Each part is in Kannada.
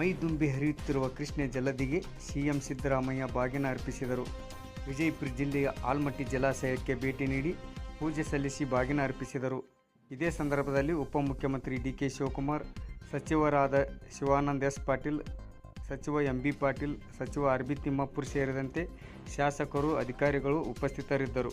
ಮೈದುಂಬಿ ಹರಿಯುತ್ತಿರುವ ಕೃಷ್ಣ ಜಲದಿಗೆ ಸಿಎಂ ಸಿದ್ದರಾಮಯ್ಯ ಬಾಗಿನ ಅರ್ಪಿಸಿದರು. ವಿಜಯಪುರ ಜಿಲ್ಲೆಯ ಆಲ್ಮಟ್ಟಿ ಜಲಾಶಯಕ್ಕೆ ಭೇಟಿ ನೀಡಿ ಪೂಜೆ ಸಲ್ಲಿಸಿ ಬಾಗಿನ ಅರ್ಪಿಸಿದರು. ಇದೇ ಸಂದರ್ಭದಲ್ಲಿ ಉಪಮುಖ್ಯಮಂತ್ರಿ ಡಿ ಕೆ ಶಿವಕುಮಾರ್, ಸಚಿವರಾದ ಶಿವಾನಂದ ಎಸ್. ಪಾಟೀಲ್, ಸಚಿವ ಎಂ ಬಿ ಪಾಟೀಲ್, ಸಚಿವ ಆರ್ ಬಿ ತಿಮ್ಮಾಪುರ್ ಸೇರಿದಂತೆ ಶಾಸಕರು, ಅಧಿಕಾರಿಗಳು ಉಪಸ್ಥಿತರಿದ್ದರು.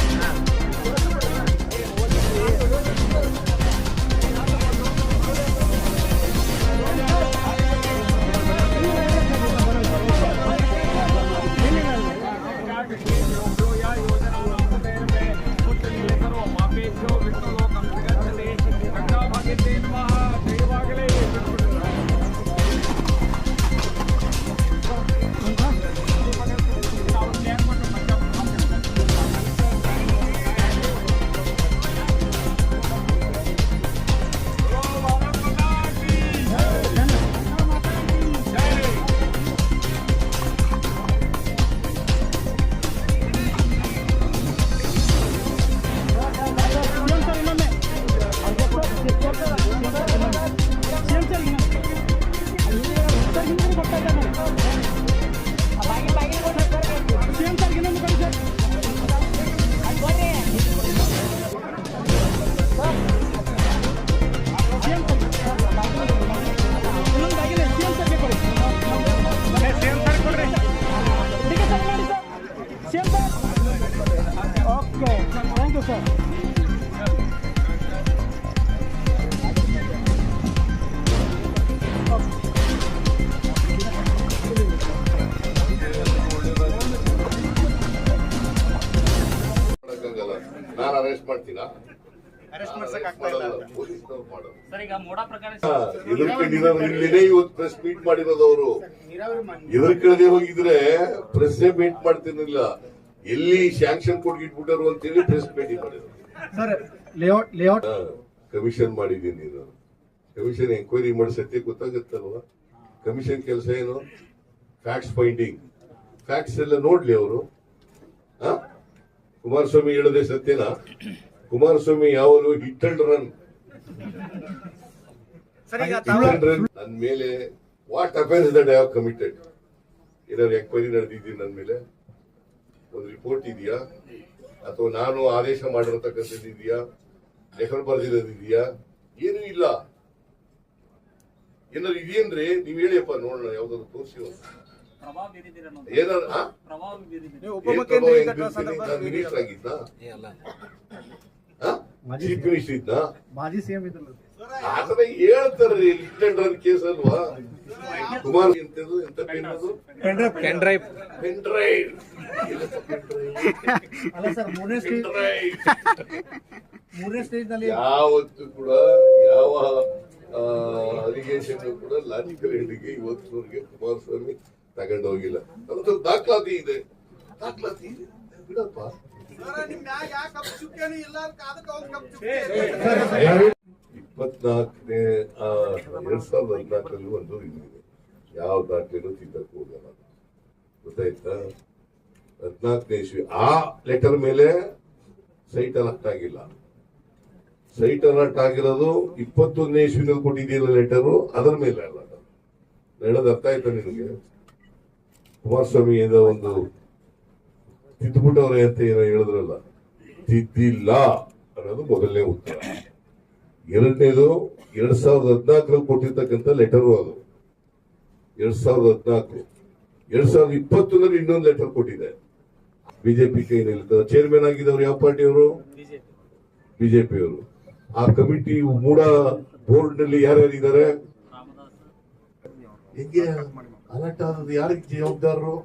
ಸರ್ ನಾನು ಅರೆಸ್ಟ್ ಮಾಡ್ತೀನಾ? ಇಲ್ಲಿನೇ ಇವತ್ತು ಪ್ರೆಸ್ ಮೀಟ್ ಮಾಡಿರೋದು ಅವರು. ಹೋಗಿದ್ರೆ ಪ್ರೆಸ್ ಮೀಟ್ ಮಾಡ್ತಿರ್ಲಿಲ್ಲ. ಎಲ್ಲಿ ಸ್ಯಾಂಕ್ಷನ್ ಕೊಟ್ಗಿಟ್ಬಿಟ್ಟರು ಅಂತೇಳಿ ಪ್ರೆಸ್ ಭೇಟಿ ಮಾಡಿದ್ರು. ಸರ್ ಲೇಔಟ್ ಲೇಔಟ್ ಕಮಿಷನ್ ಮಾಡಿದ್ದೀನಿ ನಾನು. ಕಮಿಷನ್ ಎಂಕ್ವೈರಿ ಮಾಡಿ ಸತ್ಯ ಗೊತ್ತಾಗುತ್ತಲ್ವಾ? ಕಮಿಷನ್ ಕೆಲಸ ಏನು? ಫ್ಯಾಕ್ಟ್ಸ್ ಫೈಂಡಿಂಗ್ ಫ್ಯಾಕ್ಟ್ಸ್ ಎಲ್ಲ ನೋಡ್ಲಿ ಅವರು. ಕುಮಾರಸ್ವಾಮಿ ಹೇಳದೆ ಸತ್ಯನಾ? ಕುಮಾರಸ್ವಾಮಿ ಯಾವಾಗಲೂ ಹಿಟ್ ಅಂಡ್ ರನ್ ನನ್ನ ಮೇಲೆ what offence that have committed ಏನಾದ್ರು ಎಂಕ್ವೈರಿ ನಡೆದಿದ್ದೀನಿ ನನ್ನ ಮೇಲೆ? ಒಂದು ರಿಪೋರ್ಟ್ ಇದೆಯಾ? ಅಥವಾ ನಾನು ಆದೇಶ ಮಾಡಿರತಕ್ಕಂಥದ್ದು ಇದೆಯಾ? ಲೆಕ್ಕ ಬರೆದಿರೋದಿದೆಯಾ ಏನೂ ಇಲ್ಲ. ಏನಾದ್ರು ಇದೆಯಂದ್ರೆ ನೀವ್ ಹೇಳಿಯಪ್ಪ ನೋಡೋಣ ಯಾವ್ದಾದ್ರು ತೋರಿಸಿ ಏನಾದ್ರು ಮಿನಿಸ್ಟರ್ ಆಗಿದ್ನಾ? ಚೀಫ್ ಮಿನಿಸ್ಟರ್ ಇದ್ನಾ ಮಾಜಿ ಸಿಎಂ ಇದ್ರಲ್ಲ ಹೇಳ್ತಾರ್ರಿ ರನ್ ಕೇಸ್ ಅಲ್ವಾ? ಕುಮಾರ್ ಎಂತದು ಎಂತ ಪೆನ್ ಅದು? ಪೆನ್ ಡ್ರೈವ್ ಪೆನ್ ಡ್ರೈವ್ ಅಲ್ಲ ಸರ್ ಮೂರನೇ ಸ್ಟೇಜ್ ಮೂರನೇ ಸ್ಟೇಜ್ನಲ್ಲಿ ಯಾವತ್ತು ಕೂಡ ಯಾವ ಅಲಿಗೇಷನ್ ಕೂಡ ಲಾಜಿಕಲ್ ಹೇಳಿಕೆ ಇವತ್ತಿನವರೆಗೆ ಕುಮಾರಸ್ವಾಮಿ ತಗೊಂಡೋಗಿಲ್ಲ. ಅಂತ ದಾಖಲಾತಿ ಇದೆ. ದಾಖಲಾತಿ ಇದೆ? ಬಿಡಪ್ಪ. ಇಪ್ಪತ್ನಾಲ್ಕನೇ ಎರಡ್ ಸಾವಿರದ ಹದಿನಾಲ್ಕರಲ್ಲಿ ಒಂದು ಇದೆ ಯಾವ ದಾಖಲೆನೂ ತಿದ್ದಕ್ಕೆ ಹೋಗಲ್ಲ ಗೊತ್ತಾಯ್ತಾ? ಹದಿನಾಲ್ಕನೇ ಇಸ್ವಿ ಆ ಲೆಟರ್ ಮೇಲೆ ಸೈಟ್ ಅಲರ್ಟ್ ಆಗಿಲ್ಲ. ಸೈಟ್ ಅಲರ್ಟ್ ಆಗಿರೋದು ಇಪ್ಪತ್ತೊಂದನೇ ಇಸ್ವಿನಲ್ಲಿ ಕೊಟ್ಟಿದೆಯಲ್ಲ ಲೆಟರು ಅದರ ಮೇಲೆ ಅಲ್ಲ ಹೇಳೋದು ಅರ್ಥ ಆಯ್ತಾ ನಿಮಗೆ ಕುಮಾರಸ್ವಾಮಿ ಏನೋ ಒಂದು ತಿದ್ದುಬಿಟ್ಟವ್ರೆ ಅಂತ ಏನೋ ಹೇಳಿದ್ರಲ್ಲ ತಿದ್ದಿಲ್ಲ ಅನ್ನೋದು ಮೊದಲನೇ ಉತ್ತರ. ಎರಡನೇದು ಎರಡ್ ಸಾವಿರದ ಹದಿನಾಲ್ಕರಲ್ಲಿ ಕೊಟ್ಟಿರ್ತಕ್ಕಂಥ ಲೆಟರು ಅದು. ಎರಡ್ ಸಾವಿರದ ಹದಿನಾಲ್ಕು. ಎರಡ್ ಸಾವಿರದ ಇಪ್ಪತ್ತೊಂದರಲ್ಲಿ ಇನ್ನೊಂದು ಲೆಟರ್ ಕೊಟ್ಟಿದೆ. ಬಿಜೆಪಿ ಕೈನಲ್ಲಿ ಚೇರ್ಮನ್ ಆಗಿದ್ದವ್ರು ಯಾವ ಪಾರ್ಟಿಯವರು? ಬಿಜೆಪಿಯವರು ಆ ಕಮಿಟಿ ಮೂಡ ಬೋರ್ಡ್ನಲ್ಲಿ ಯಾರ್ಯಾರಿದ್ದಾರೆ ಹೆಂಗೆ? ಅಲರ್ಟ್ ಆದದ್ದು ಯಾರಿಗೆ ಜವಾಬ್ದಾರರು?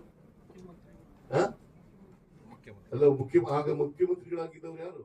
ಆ? ಅಲ್ಲ ಮುಖ್ಯ ಆಗ ಮುಖ್ಯಮಂತ್ರಿಗಳಾಗಿದ್ದವ್ರು ಯಾರು